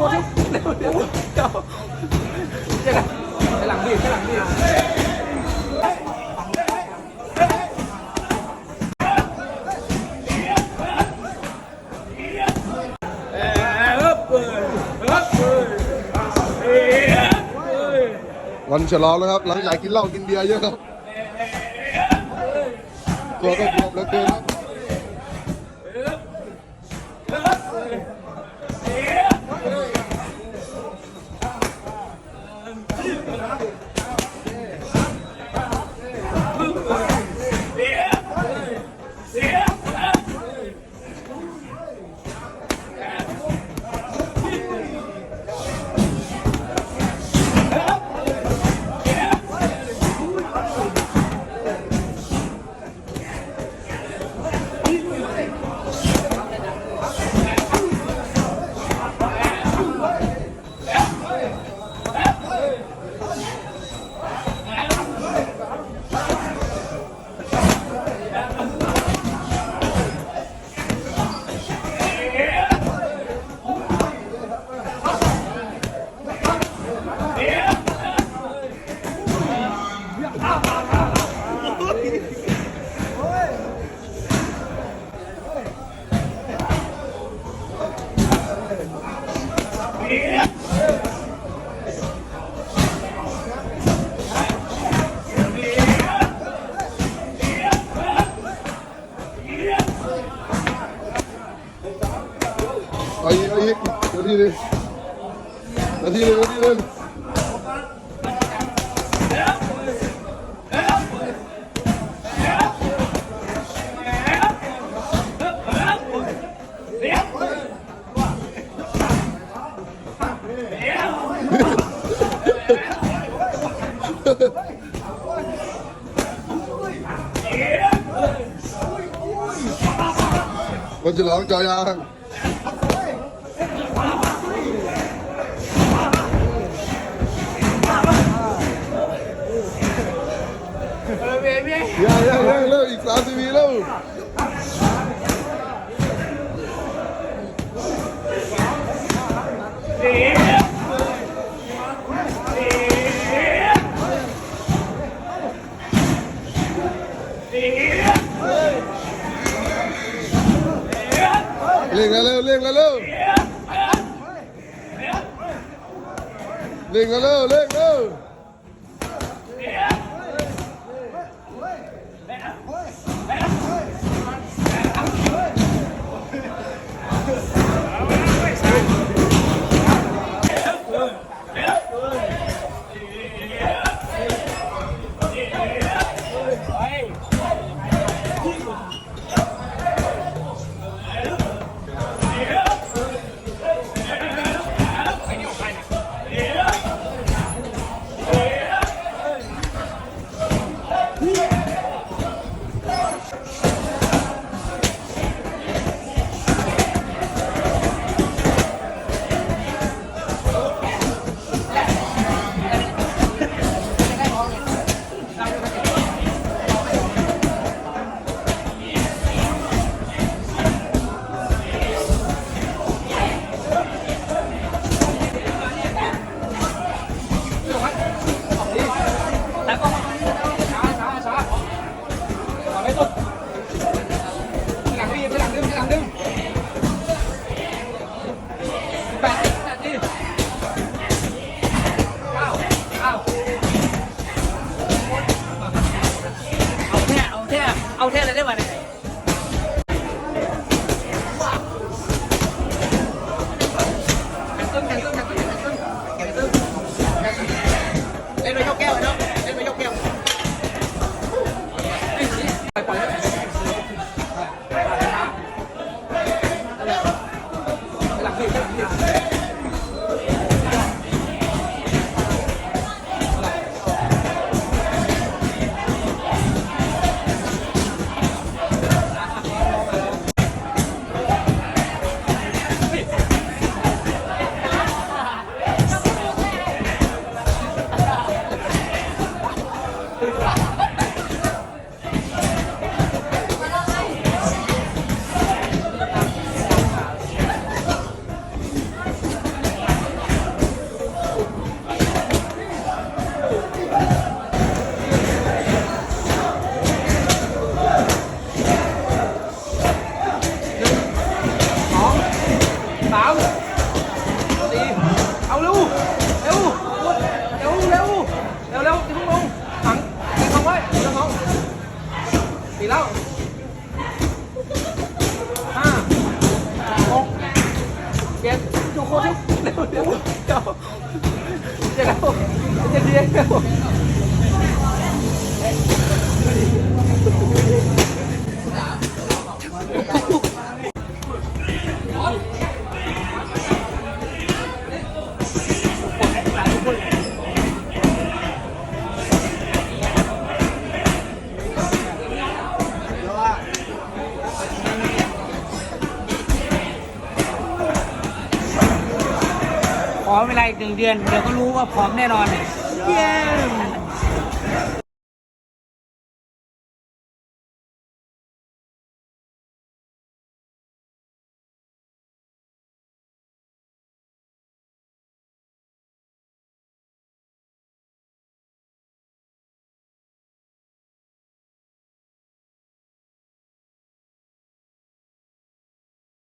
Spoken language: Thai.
คตรเร็วเร็วเจ้าเจ๊นะไปหลังบีบไปหลังบีบวันฉลองนะครับ หลังจากกินเหล้ากินเบียร์เยอะครับตัวก็บวมเหลือเกินครับเอา นาทีหนึงนาทีหนึงนาทีหนึง วันฉลองจอยาง เบ้เบ้ อ ย่าอย่าเร็วอีกสามสิบวิเร็วเร่งแล้วเร็วเร่งแล้วเร็วเร่งแล้วเร็วเร่ง 来帮忙。 สี่แล้วห้าหกเจ็ดดูโค้ชเร็วเร็วเจ็ดแล้วเจ็ดเดียว อีกหนึ่งเดือน เดี๋ยวก็รู้ว่าพร้อมแน่นอน เย้